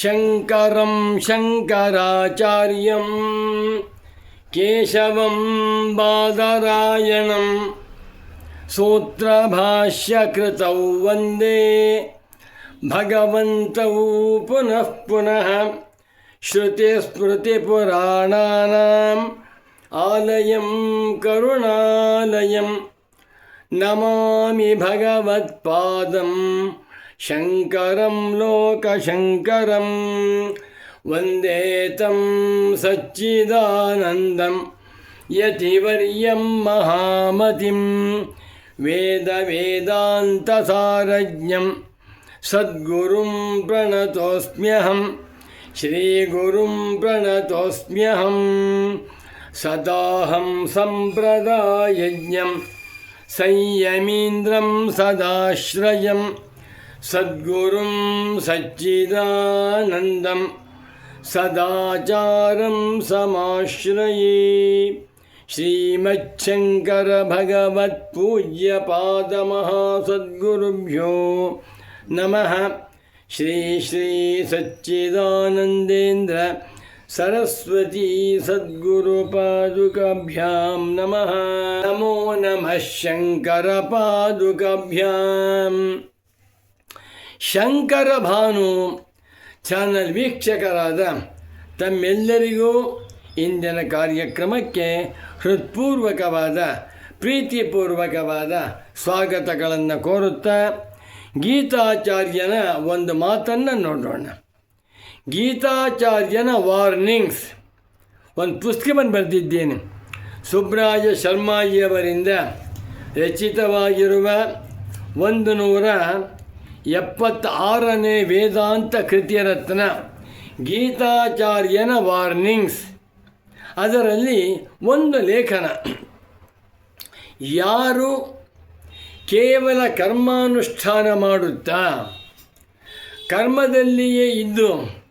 शङ्करं शङ्कराचार्यं केशवं बादरायणं सूत्रभाष्यकृतौ वन्दे भगवन्तौ पुनः पुनः श्रुतिस्मृतिपुराणानाम् आलयं करुणालयं नमामि भगवत्पादं शङ्करं लोकशङ्करं वन्दे तं सच्चिदानन्दं यतिवर्यं महामतिं वेदवेदान्तसारज्ञं सद्गुरुं प्रणतोऽस्म्यहं श्रीगुरुं प्रणतोऽस्म्यहं सदाहं सम्प्रदायज्ञं संयमीन्द्रं सदाश्रयं सद्गुरुं सच्चिदानन्दं सदाचारं समाश्रये। श्रीमच्छङ्करभगवत्पूज्यपादमहासद्गुरुभ्यो नमः। श्री श्री सच्चिदानन्देन्द्र सरस्वती सद्गुरुपादुकाभ्यां नमः। नमो नमः शङ्करपादुकाभ्यां ಶಂಕರ ಭಾನು ಚಾನಲ್ ವೀಕ್ಷಕರಾದ ತಮ್ಮೆಲ್ಲರಿಗೂ ಇಂದಿನ ಕಾರ್ಯಕ್ರಮಕ್ಕೆ ಹೃತ್ಪೂರ್ವಕವಾದ, ಪ್ರೀತಿಪೂರ್ವಕವಾದ ಸ್ವಾಗತಗಳನ್ನು ಕೋರುತ್ತಾ ಗೀತಾಚಾರ್ಯನ ಒಂದು ಮಾತನ್ನು ನೋಡೋಣ. ಗೀತಾಚಾರ್ಯನ ವಾರ್ನಿಂಗ್ಸ್. ಒಂದು ಪುಸ್ತಕವನ್ನು ಬರೆದಿದ್ದೇನೆ. ಸುಬ್ರಾಯ ಶರ್ಮಾಜಿಯವರಿಂದ ರಚಿತವಾಗಿರುವ ಒಂದು ನೂರ ಎಪ್ಪತ್ತಾರನೇ ವೇದಾಂತ ಕೃತಿಯರತ್ನ ಗೀತಾಚಾರ್ಯನ ವಾರ್ನಿಂಗ್ಸ್. ಅದರಲ್ಲಿ ಒಂದು ಲೇಖನ. ಯಾರು ಕೇವಲ ಕರ್ಮಾನುಷ್ಠಾನ ಮಾಡುತ್ತಾ, ಕರ್ಮದಲ್ಲಿಯೇ ಇದ್ದು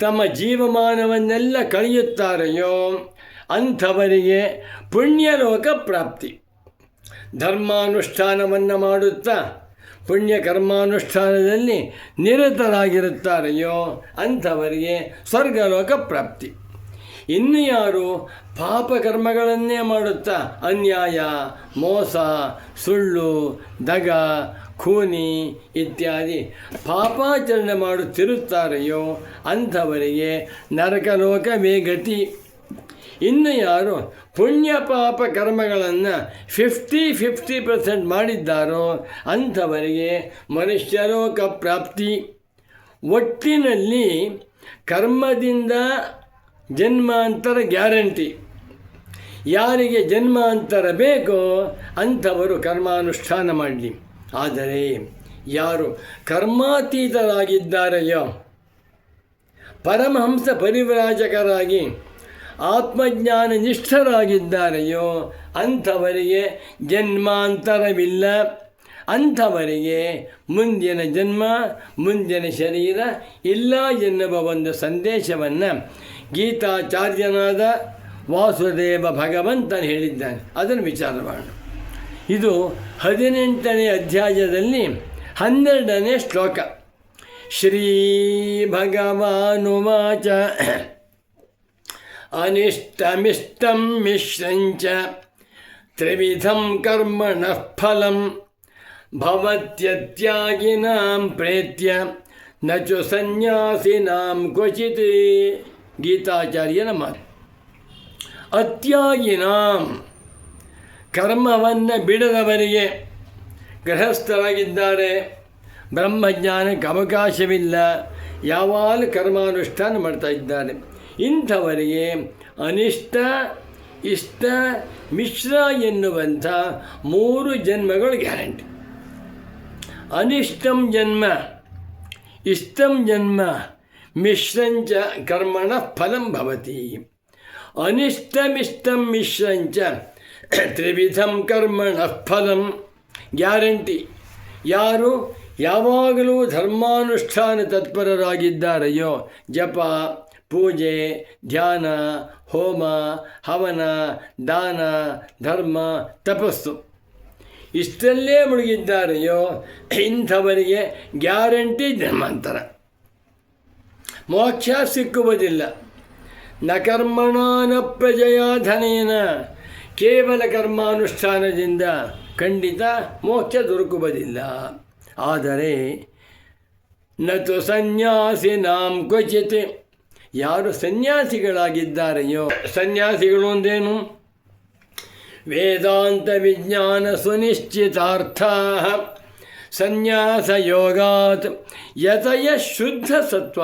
ತಮ್ಮ ಜೀವಮಾನವನ್ನೆಲ್ಲ ಕಳೆಯುತ್ತಾರೆಯೋ, ಅಂಥವರಿಗೆ ಪುಣ್ಯಲೋಕ ಪ್ರಾಪ್ತಿ. ಧರ್ಮಾನುಷ್ಠಾನವನ್ನು ಮಾಡುತ್ತಾ ಪುಣ್ಯ ಕರ್ಮಾನುಷ್ಠಾನದಲ್ಲಿ ನಿರತರಾಗಿರುತ್ತಾರೆಯೋ ಅಂಥವರಿಗೆ ಸ್ವರ್ಗಲೋಕ ಪ್ರಾಪ್ತಿ. ಇನ್ನು ಯಾರು ಪಾಪಕರ್ಮಗಳನ್ನೇ ಮಾಡುತ್ತಾ ಅನ್ಯಾಯ, ಮೋಸ, ಸುಳ್ಳು, ದಗ, ಖೂನಿ ಇತ್ಯಾದಿ ಪಾಪಾಚರಣೆ ಮಾಡುತ್ತಿರುತ್ತಾರೆಯೋ ಅಂಥವರಿಗೆ ನರಕಲೋಕವೇ ಗತಿ. ಇನ್ನು ಯಾರು ಪುಣ್ಯ ಪಾಪ ಕರ್ಮಗಳನ್ನು ಫಿಫ್ಟಿ ಫಿಫ್ಟಿ ಪರ್ಸೆಂಟ್ ಮಾಡಿದ್ದಾರೋ ಅಂಥವರಿಗೆ ಮನುಷ್ಯರೋಕ ಪ್ರಾಪ್ತಿ ಒಟ್ಟಿನಲ್ಲಿ ಕರ್ಮದಿಂದ ಜನ್ಮಾಂತರ ಗ್ಯಾರಂಟಿ. ಯಾರಿಗೆ ಜನ್ಮಾಂತರ ಬೇಕೋ ಅಂಥವರು ಕರ್ಮಾನುಷ್ಠಾನ ಮಾಡಲಿ. ಆದರೆ ಯಾರು ಕರ್ಮಾತೀತರಾಗಿದ್ದಾರೆಯೋ, ಪರಮಹಂಸ ಪರಿವ್ರಾಜಕರಾಗಿ ಆತ್ಮಜ್ಞಾನ ನಿಷ್ಠರಾಗಿದ್ದಾರೆಯೋ ಅಂಥವರಿಗೆ ಜನ್ಮಾಂತರವಿಲ್ಲ. ಅಂಥವರಿಗೆ ಮುಂದಿನ ಜನ್ಮ, ಮುಂದಿನ ಶರೀರ ಇಲ್ಲ ಎನ್ನುವ ಒಂದು ಸಂದೇಶವನ್ನು ಗೀತಾಚಾರ್ಯನಾದ ವಾಸುದೇವ ಭಗವಂತನು ಹೇಳಿದ್ದಾನೆ. ಅದನ್ನು ವಿಚಾರ ಮಾಡೋಣ. ಇದು ಹದಿನೆಂಟನೇ ಅಧ್ಯಾಯದಲ್ಲಿ ಹನ್ನೆರಡನೇ ಶ್ಲೋಕ. ಶ್ರೀ ಭಗವಾನುವಾಚ ಅನಿಷ್ಟಮಿಷ್ಟಂ ಮಿಶ್ರಂಚ ತ್ರಿವಿಧಂ ಕರ್ಮಣಃ ಫಲಂ ಭವತ್ಯತ್ಯಾಗಿನಾಂ ಪ್ರೇತ್ಯ ನ ಚು ಸನ್ಯಾಸಿನಾಂ ಕ್ವಚಿತ್ ಗೀತಾಚಾರ್ಯನ ಮಾತು ಅತ್ಯಾಗಿನಾಂ ಕರ್ಮವನ್ನು ಬಿಡದವರಿಗೆ ಗೃಹಸ್ಥರಾಗಿದ್ದಾರೆ ಬ್ರಹ್ಮಜ್ಞಾನಕ್ಕೆ ಅವಕಾಶವಿಲ್ಲ। ಯಾವಾಗಲೂ ಕರ್ಮಾನುಷ್ಠಾನ ಮಾಡ್ತಾ ಇದ್ದಾರೆ। ಇಂಥವರಿಗೆ ಅನಿಷ್ಟ, ಇಷ್ಟ, ಮಿಶ್ರ ಎನ್ನುವಂಥ ಮೂರು ಜನ್ಮಗಳು ಗ್ಯಾರಂಟಿ. ಅನಿಷ್ಟಂ ಜನ್ಮ, ಇಷ್ಟಂ ಜನ್ಮ ಮಿಶ್ರಂಚ ಕರ್ಮಣ ಫಲಂ ಭವತಿ. ಅನಿಷ್ಟಮಿಷ್ಟಂ ಮಿಶ್ರಂಚ ತ್ರಿವಿಧಂ ಕರ್ಮಣ ಫಲಂ ಗ್ಯಾರಂಟಿ. ಯಾರು ಯಾವಾಗಲೂ ಧರ್ಮಾನುಷ್ಠಾನ ತತ್ಪರರಾಗಿದ್ದಾರೆಯೋ ಜಪ ಪೂಜೆ, ಧ್ಯಾನ, ಹೋಮ, ಹವನ, ದಾನ, ಧರ್ಮ, ತಪಸ್ಸು. ಇಷ್ಟಲ್ಲೇ ಮುಳುಗಿದ್ದಾರೆಯೋ, ಇಂಥವರಿಗೆ ಗ್ಯಾರಂಟಿ ಧರ್ಮಾಂತರ. ಮೋಕ್ಷ ಸಿಕ್ಕುವುದಿಲ್ಲ. ನ ಕರ್ಮಣಾನ ಕೇವಲ ಕರ್ಮಾನುಷ್ಠಾನದಿಂದ ಖಂಡಿತ ಮೋಕ್ಷ ದೊರಕುವುದಿಲ್ಲ. ಆದರೆ ನತು ಸನ್ಯಾಸಿ ನಾಂ ಕ್ವಚಿತ್. ಯಾರು ಸನ್ಯಾಸಿಗಳಾಗಿದ್ದಾರೆಯೋ? ಸನ್ಯಾಸಿಗಳು ಅಂದೇನು ವೇದಾಂತ ವಿಜ್ಞಾನ ಸುನಿಶ್ಚಿತಾರ್ಥ ಸನ್ಯಾಸ ಯೋಗಾತ್ ಯತಯ ಶುದ್ಧ ಸತ್ವ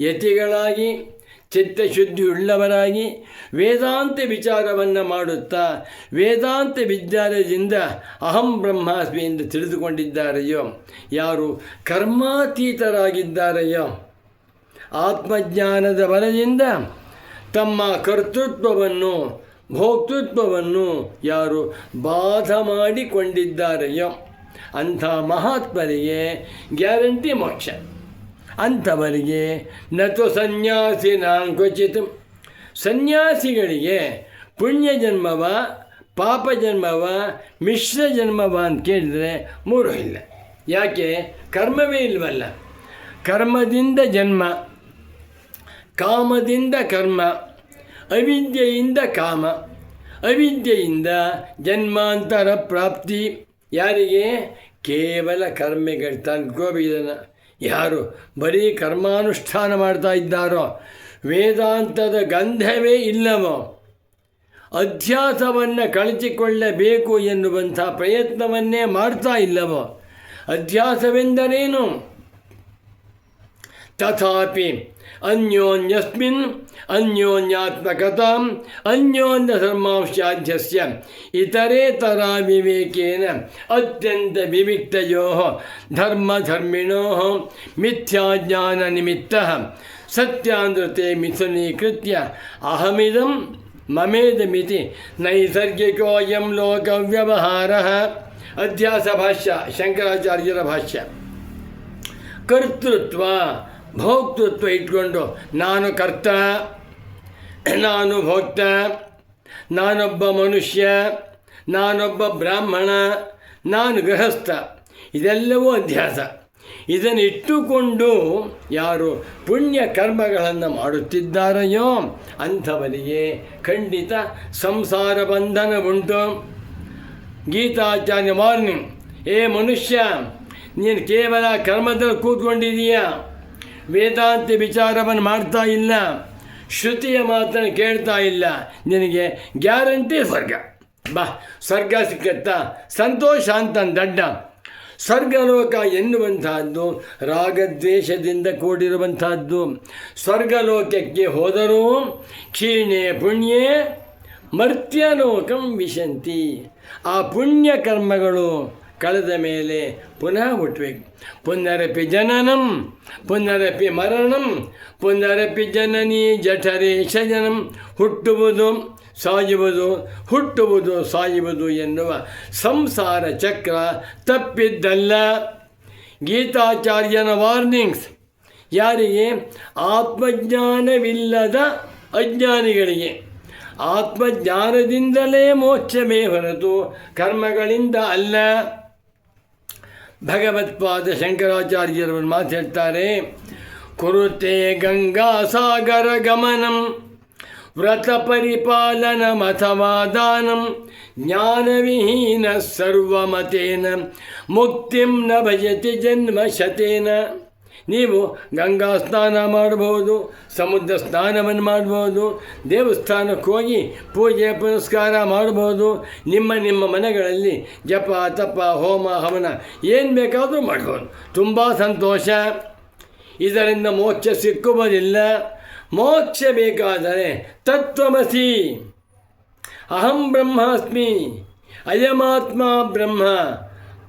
ಯತಿಗಳಾಗಿ ಚಿತ್ತಶುದ್ಧಿಯುಳ್ಳವರಾಗಿ ವೇದಾಂತ ವಿಚಾರವನ್ನು ಮಾಡುತ್ತಾ, ವೇದಾಂತ ವಿಜ್ಞಾನದಿಂದ ಅಹಂ ಬ್ರಹ್ಮಾಸ್ಮಿ ಎಂದು ತಿಳಿದುಕೊಂಡಿದ್ದಾರೆಯೋ? ಯಾರು ಕರ್ಮಾತೀತರಾಗಿದ್ದಾರೆಯೋ? ಆತ್ಮಜ್ಞಾನದ ಬಲದಿಂದ ತಮ್ಮ ಕರ್ತೃತ್ವವನ್ನು, ಭೋಕ್ತೃತ್ವವನ್ನು ಯಾರು ಬಾಧ ಮಾಡಿಕೊಂಡಿದ್ದಾರೆಯೋ ಅಂಥ ಮಹಾತ್ಮರಿಗೆ ಗ್ಯಾರಂಟಿ ಮೋಕ್ಷ. ಅಂಥವರಿಗೆ ನತು ನಾನು ಕ್ವಚಿತ್. ಸನ್ಯಾಸಿಗಳಿಗೆ ಪುಣ್ಯ ಜನ್ಮವ, ಪಾಪ ಜನ್ಮವ, ಮಿಶ್ರ ಜನ್ಮವ ಅಂತ ಕೇಳಿದರೆ ಮೂರು ಇಲ್ಲ. ಯಾಕೆ? ಕರ್ಮವೇ ಇಲ್ವಲ್ಲ. ಕರ್ಮದಿಂದ ಜನ್ಮ. ಕಾಮದಿಂದ ಕರ್ಮ, ಅವಿದ್ಯೆಯಿಂದ ಕಾಮ, ಅವಿದ್ಯೆಯಿಂದ ಜನ್ಮಾಂತರ ಪ್ರಾಪ್ತಿ. ಯಾರಿಗೆ? ಕೇವಲ ಕರ್ಮಿಗಳು ತಂದ್ಕೋಬೇಕನ್ನ ಯಾರು ಬರೀ ಕರ್ಮಾನುಷ್ಠಾನ ಮಾಡ್ತಾ ಇದ್ದಾರೋ? ವೇದಾಂತದ ಗಂಧವೇ ಇಲ್ಲವೋ? ಅಧ್ಯಾಸವನ್ನು ಕಳಚಿಕೊಳ್ಳಬೇಕು ಎನ್ನುವಂಥ ಪ್ರಯತ್ನವನ್ನೇ ಮಾಡ್ತಾ ಇಲ್ಲವೋ? ಅಧ್ಯಾಸವೆಂದರೇನು? तथापि अन्योन्यस्मिन् अन्योन्यात्मकताम् अन्योन्यधर्मांशाध्यस्य इतरेतरा विवेकेन अत्यन्तविविक्तयोः धर्मधर्मिणोः मिथ्याज्ञाननिमित्तः सत्यान्द्रते मिथुनीकृत्य अहमिदं ममेदमिति नैसर्गिकोऽयं लोकव्यवहारः। अध्यासभाष्य शङ्कराचार्यभाष्य कर्तृत्वा ಭೋಕ್ತೃತ್ವ ಇಟ್ಕೊಂಡು, ನಾನು ಕರ್ತ, ನಾನು ಭೋಕ್ತ, ನಾನೊಬ್ಬ ಮನುಷ್ಯ, ನಾನೊಬ್ಬ ಬ್ರಾಹ್ಮಣ, ನಾನು ಗೃಹಸ್ಥ, ಇದೆಲ್ಲವೂ ಅಧ್ಯಾಸ. ಇದನ್ನು ಇಟ್ಟುಕೊಂಡು ಯಾರು ಪುಣ್ಯ ಕರ್ಮಗಳನ್ನು ಮಾಡುತ್ತಿದ್ದಾರೆಯೋ ಅಂಥವರಿಗೆ ಖಂಡಿತ ಸಂಸಾರ ಬಂಧನ ಉಂಟು. ಗೀತಾಚಾರ್ಯ ವಾರ್ನಿಂಗ್ ಏ ಮನುಷ್ಯ, ನೀನು ಕೇವಲ ಕರ್ಮದಲ್ಲಿ ಕೂತ್ಕೊಂಡಿದೀಯ ವೇದಾಂತ ವಿಚಾರವನ್ನು ಮಾಡ್ತಾ ಇಲ್ಲ, ಶ್ರುತಿಯ ಮಾತನ್ನು ಕೇಳ್ತಾ ಇಲ್ಲ. ನಿನಗೆ ಗ್ಯಾರಂಟಿ ಸ್ವರ್ಗ. ಬಾ, ಸ್ವರ್ಗ ಸಿಕ್ಕತ್ತಾ, ಸಂತೋಷ ಅಂತ ದಡ್ಡ. ಸ್ವರ್ಗಲೋಕ ಎನ್ನುವಂತಹದ್ದು ರಾಗದ್ವೇಷದಿಂದ ಕೂಡಿರುವಂತಹದ್ದು ಸ್ವರ್ಗಲೋಕಕ್ಕೆ ಹೋದರೂ ಕ್ಷೀಣೆ ಪುಣ್ಯ ಮರ್ತ್ಯಲೋಕಂ ವಿಶಂತಿ. ಆ ಪುಣ್ಯ ಕರ್ಮಗಳು ಕಳೆದ ಮೇಲೆ ಪುನಃ ಹುಟ್ಟಬೇಕು ಪುನರಪಿ ಜನನಂ, ಪುನರಪಿ ಮರಣಂ, ಪುನರಪಿ ಜನನಿ ಜಠರೇ ಶಜನಂ ಹುಟ್ಟುವುದು ಸಾಯುವುದು ಹುಟ್ಟುವುದು ಸಾಯುವುದು ಎನ್ನುವ ಸಂಸಾರ ಚಕ್ರ ತಪ್ಪಿದ್ದಲ್ಲ. ಗೀತಾಚಾರ್ಯನ ವಾರ್ನಿಂಗ್ಸ್, ಯಾರಿಗೆ? ಆತ್ಮಜ್ಞಾನವಿಲ್ಲದ ಅಜ್ಞಾನಿಗಳಿಗೆ. ಆತ್ಮಜ್ಞಾನದಿಂದಲೇ ಮೋಕ್ಷವೇ ಹೊರತು ಕರ್ಮಗಳಿಂದ ಅಲ್ಲ. ಭಗವತ್ಪಾದ ಶಂಕರಾಚಾರ್ಯರವರು ಮಾತಾಡ್ತಾರೆ ಕುರುತೆ ಗಂಗಾ ಸಾಗರ ಗಮನಂ ವ್ರತ ಪರಿಪಾಲನ ಮಥವಾ ದಾನಂ ಜ್ಞಾನವಿಹೀನ ಸರ್ವಮತೇನ ಮುಕ್ತಿಂ ನ ಭಜತಿ ಜನ್ಮ ಶತೇನ ನೀವು ಗಂಗಾ ಸ್ನಾನ ಮಾಡಬಹುದು, ಸಮುದ್ರ ಸ್ನಾನವನ್ನು ಮಾಡ್ಬೋದು ದೇವಸ್ಥಾನಕ್ಕೆ ಹೋಗಿ ಪೂಜೆ ಪುನಸ್ಕಾರ ಮಾಡ್ಬೋದು ನಿಮ್ಮ ನಿಮ್ಮ ಮನೆಗಳಲ್ಲಿ ಜಪ, ತಪ, ಹೋಮ, ಹವನ ಏನು ಬೇಕಾದರೂ ಮಾಡ್ಬೋದು. ತುಂಬ ಸಂತೋಷ. ಇದರಿಂದ ಮೋಕ್ಷ ಸಿಕ್ಕುವುದಿಲ್ಲ. ಮೋಕ್ಷ ಬೇಕಾದರೆ ತತ್ವಮಸಿ. ಅಹಂ ಬ್ರಹ್ಮಾಸ್ಮಿ. ಅಯಮಾತ್ಮ ಬ್ರಹ್ಮ.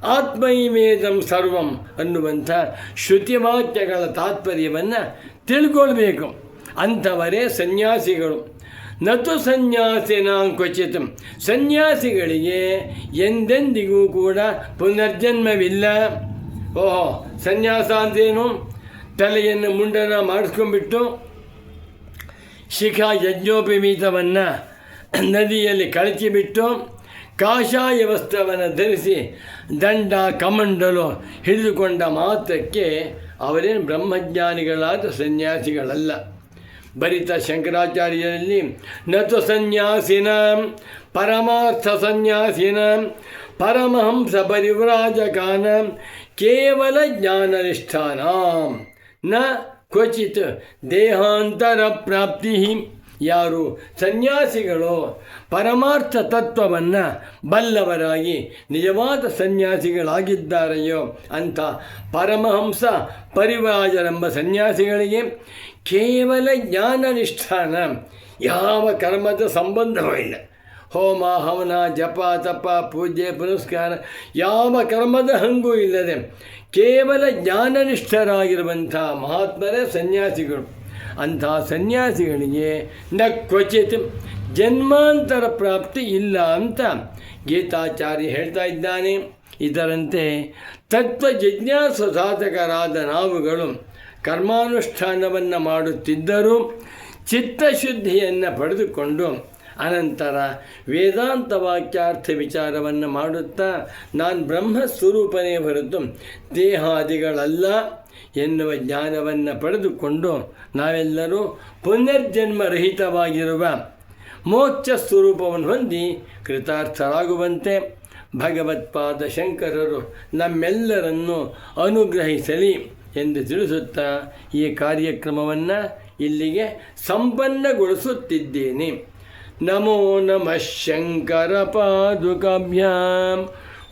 ಆತ್ಮೈವೇದಂ ಸರ್ವಂ ಅನ್ನುವಂಥ ಶ್ರುತಿವಾಕ್ಯಗಳ ತಾತ್ಪರ್ಯವನ್ನು ತಿಳ್ಕೊಳ್ಬೇಕು. ಅಂಥವರೇ ಸನ್ಯಾಸಿಗಳು. ನತು ಸನ್ಯಾಸಿನ ಕ್ವಚಿತ. ಸನ್ಯಾಸಿಗಳಿಗೆ ಎಂದೆಂದಿಗೂ ಕೂಡ ಪುನರ್ಜನ್ಮವಿಲ್ಲ. ಓಹೋ, ಸನ್ಯಾಸ ಅಂದೇನು ತಲೆಯನ್ನು ಮುಂಡನ ಮಾಡಿಸ್ಕೊಂಡ್ಬಿಟ್ಟು ಶಿಖಾ ಯಜ್ಞೋಪವೀತವನ್ನು ನದಿಯಲ್ಲಿ ಕಳಚಿಬಿಟ್ಟು ಕಾಷಾಯ ವಸ್ತ್ರವನ್ನು ಧರಿಸಿ ದಂಡ ಕಮಂಡಲು ಹಿಡಿದುಕೊಂಡ ಮಾತ್ರಕ್ಕೆ ಅವರೇನು ಬ್ರಹ್ಮಜ್ಞಾನಿಗಳಾದ ಸನ್ಯಾಸಿಗಳಲ್ಲ. ಬರಿತ ಶಂಕರಾಚಾರ್ಯರಲ್ಲಿ, ನತು ಸನ್ಯಾಸಿನ, ಪರಮಾರ್ಥ ಸನ್ಯಾಸಿನ, ಪರಮಹಂಸ ಪರಿವ್ರಾಜಕಾನ ಕೇವಲ ಜ್ಞಾನನಿಷ್ಠಾನ, ನ ಕ್ವಚಿತ್ ದೇಹಾಂತರ ಪ್ರಾಪ್ತಿ ಯಾರು? ಸನ್ಯಾಸಿಗಳು. ಪರಮಾರ್ಥ ತತ್ವವನ್ನು ಬಲ್ಲವರಾಗಿ, ನಿಜವಾದ ಸನ್ಯಾಸಿಗಳಾಗಿದ್ದಾರೆಯೋ ಅಂಥ ಪರಮಹಂಸ ಪರಿವಾಜರೆಂಬ ಸನ್ಯಾಸಿಗಳಿಗೆ ಕೇವಲ ಜ್ಞಾನನಿಷ್ಠಾನ, ಯಾವ ಕರ್ಮದ ಸಂಬಂಧವೂ ಇಲ್ಲ. ಹೋಮ, ಹವನ, ಜಪ, ತಪ, ಪೂಜೆ, ಪುನಸ್ಕಾರ, ಯಾವ ಕರ್ಮದ ಹಂಗೂ ಇಲ್ಲದೆ ಕೇವಲ ಜ್ಞಾನನಿಷ್ಠರಾಗಿರುವಂಥ ಮಹಾತ್ಮರೇ ಸನ್ಯಾಸಿಗಳು. ಅಂಥ ಸನ್ಯಾಸಿಗಳಿಗೆ ನ ಕ್ವಚಿತ್ ಜನ್ಮಾಂತರ ಪ್ರಾಪ್ತಿ ಇಲ್ಲ ಅಂತ ಗೀತಾಚಾರ್ಯ ಹೇಳ್ತಾ ಇದ್ದಾನೆ. ಇದರಂತೆ ತತ್ವ ಜಿಜ್ಞಾಸ ಸಾಧಕರಾದ ನಾವುಗಳು ಕರ್ಮಾನುಷ್ಠಾನವನ್ನು ಮಾಡುತ್ತಿದ್ದರೂ ಚಿತ್ತಶುದ್ಧಿಯನ್ನು ಪಡೆದುಕೊಂಡು ಅನಂತರ ವೇದಾಂತ ವಾಕ್ಯಾರ್ಥ ವಿಚಾರವನ್ನು ಮಾಡುತ್ತಾ ನಾನು ಬ್ರಹ್ಮಸ್ವರೂಪನೇ ಹೊರತು ದೇಹಾದಿಗಳಲ್ಲ. ಎನ್ನುವ ಜ್ಞಾನವನ್ನು ಪಡೆದುಕೊಂಡು ನಾವೆಲ್ಲರೂ ಪುನರ್ಜನ್ಮರಹಿತವಾಗಿರುವ ಮೋಕ್ಷ ಸ್ವರೂಪವನ್ನು ಹೊಂದಿ ಕೃತಾರ್ಥರಾಗುವಂತೆ ಭಗವತ್ಪಾದ ಶಂಕರರು ನಮ್ಮೆಲ್ಲರನ್ನು ಅನುಗ್ರಹಿಸಲಿ ಎಂದು ತಿಳಿಸುತ್ತಾ ಈ ಕಾರ್ಯಕ್ರಮವನ್ನು ಇಲ್ಲಿಗೆ ಸಂಪನ್ನಗೊಳಿಸುತ್ತಿದ್ದೇನೆ. ನಮೋ ನಮಃ ಶಂಕರ ಪಾದುಕಾಭ್ಯಾಂ